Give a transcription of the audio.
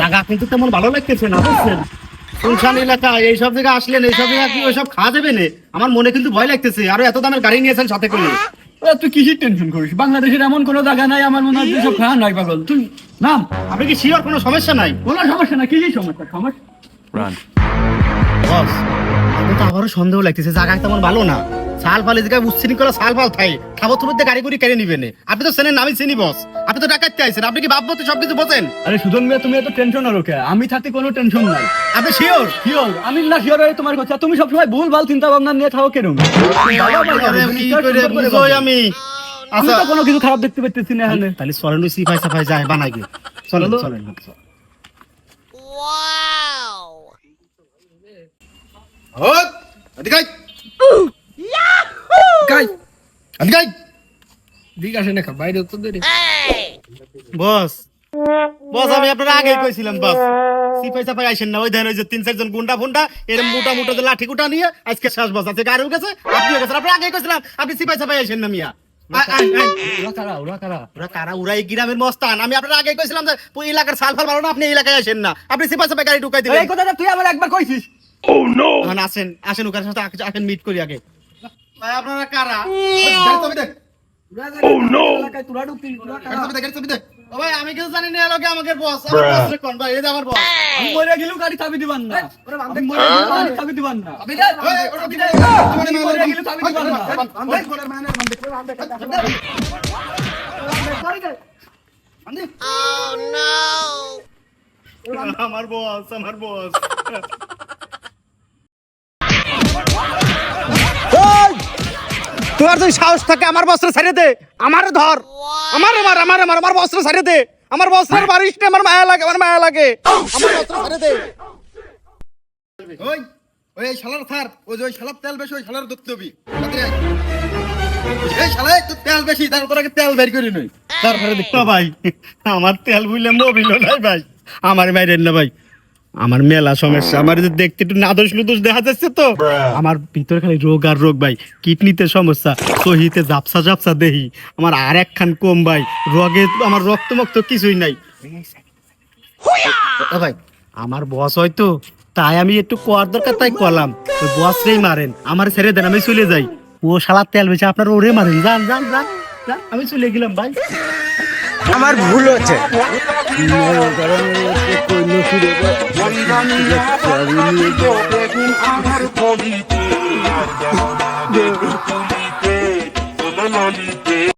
জায়গা কিন্তু তেমন ভালো লাগতেছে না বুঝছেন? শুনশান এলাকা এইসব জায়গায় আসলেন এইসব জায়গা কি ওইসব খাওয়া যাবে না? আমার মনে কিন্তু ভয় লাগতেছে আরও এত দামের গাড়ি নিয়েছেন সাথে করে। তুই কিসের টেনশন করিস? বাংলাদেশের এমন কোনো জায়গা নাই আমার মনে হয় তুই সব খাওয়া নাই পাগল। তুই নাম? আপনি কি শিওর কোনো সমস্যা নাই? কোনো সমস্যা না কিসের সমস্যা? সমস্যা? বস আমি তো আবারও সন্দেহ লাগতেছে জায়গা তেমন ভালো না। সাল ফাল এদিকে উচ্ছৃঙ্খলা সাল ফাল থাই। খাব তুমি গাড়ি করে কেড়ে নিবেন আপনি তো চেনেন আমি চিনি বস। আপনি তো ডাকাইতে আইছেন আপনি কি ভাববো বোঝেন? আরে সুজন মিয়া তুমি এত টেনশন আর ওকে আমি থাকতে কোনো টেনশন নাই। আপনি শিওর শিওর আমি না শিওর হয়ে তোমার কথা। তুমি সবসময় ভুল ভালো চিন্তা ভাবনা নিয়ে থাকো কেন? কি করে বুঝোই আমি। আমি আচ্ছা। তো কোনো কিছু খারাপ দেখতে পাচ্ছি না এখানে। তাহলে চলেন ওই সিফাই সাফাই যায় বানাই গে। চলেন চলো। চলেন এদিকে। কাই না বাইরে তো দেরি বস বস আমি আপনার আগে কইছিলাম বস। সিপাই সাপাই আইসেন না ওই ওই যে তিন চারজন গুন্ডা ফুন্ডা এরম মোটা মোটা যে লাঠি কুটা নিয়ে আজকে শেষ বস আছে গাড়িও গেছে আপনিও গেছেন আপনি আগে কইছিলাম আপনি সিপাই সাপাই আইসেন না মিয়া। আমি আপনার আগে কইছিলাম যে ওই এলাকার সাল ফাল ভালো না আপনি এই এলাকায় আসেন না। আপনি সিপাই সাপাই গাড়ি ঢুকাই দিলেন এই কথাটা তুই আমার একবার কইছিস। এখন আসেন আসেন ওখানে সাথে আগে- আগে মিট করি আগে। ভাই আপনারা কারা ও ভাই আমি কিছু জানি না আমাকে বস আমার বস কোন ভাই এই আমার বস আমি মরে গেলেও গাড়ি চাবি দিবান না আমি মরে গেলেও গাড়ি চাবি দিবান না ওই, ওটা চাবি দে। আমি মরে গেলেও চাবি দিবান না আমার বস আমার বস তোমার যদি সাহস থাকে আমার বস্ত্র ছেড়ে দে। আমার ধর। আমার আমার আমার আমার আমার বস্ত্র ছেড়ে দে। আমার বস্ত্রের বারিশ না আমার মায়া লাগে আমার মায়া লাগে। আমার বস্ত্র ছেড়ে দে। ওই ওই শালার থার ওই ওই শালার তেল বেশি ওই শালার দুধ দিবি। এই শালা একটু তেল বেশি তার তোর আগে তেল বের করি নই তারপরে দেখতো ভাই আমার তেল বুঝলে মোবিল নাই ভাই। আমার মাইরেন না ভাই। আমার মেলা সমস্যা। আমার দেখতে একটু নাদোষ নুদোষ দেখা যাচ্ছে তো। আমার ভিতরে খালি রোগ আর রোগ ভাই কিডনিতে সমস্যা সহিতে জাপসা জাপসা দেহি। আমার আর একখান কম ভাই রোগে আমার রক্ত মক্ত কিছুই নাই। ভাই আমার বস হয়তো তাই আমি একটু কোয়ার দরকার তাই করলাম। ওই বস রেই মারেন আমার ছেড়ে দেন আমি চলে যাই। ও শালা তেল বেশি আপনার ওরে মারেন। যান যান যান যান, আমি চলে গেলাম ভাই। আমার ভুল হচ্ছে। আমার কলিতে